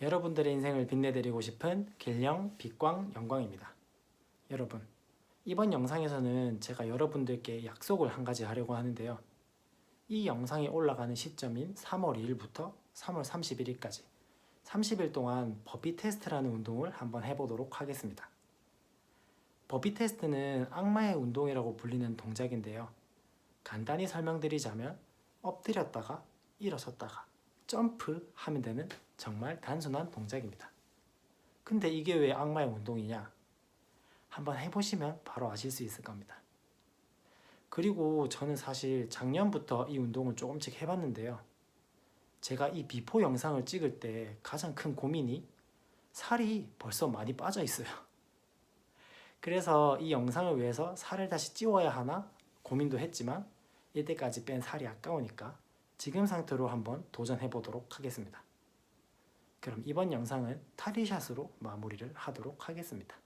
여러분들의 인생을 빛내드리고 싶은 길령 빛광 영광입니다. 여러분, 이번 영상에서는 제가 여러분들께 약속을 한 가지 하려고 하는데요. 이 영상이 올라가는 시점인 3월 2일부터 3월 31일까지 30일 동안 버피 테스트라는 운동을 한번 해보도록 하겠습니다. 버피 테스트는 악마의 운동이라고 불리는 동작인데요. 간단히 설명드리자면 엎드렸다가 일어섰다가 점프 하면 되는 정말 단순한 동작입니다. 근데 이게 왜 악마의 운동이냐? 한번 해보시면 바로 아실 수 있을 겁니다. 그리고 저는 사실 작년부터 이 운동을 조금씩 해봤는데요. 제가 이 비포 영상을 찍을 때 가장 큰 고민이 살이 벌써 많이 빠져 있어요. 그래서 이 영상을 위해서 살을 다시 찌워야 하나 고민도 했지만 이때까지 뺀 살이 아까우니까 지금 상태로 한번 도전해 보도록 하겠습니다. 그럼 이번 영상은 타리샷으로 마무리를 하도록 하겠습니다.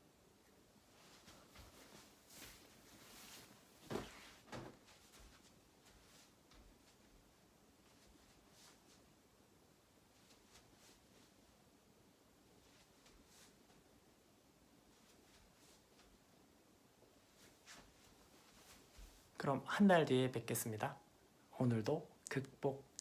그럼 한 달 뒤에 뵙겠습니다. 오늘도 극복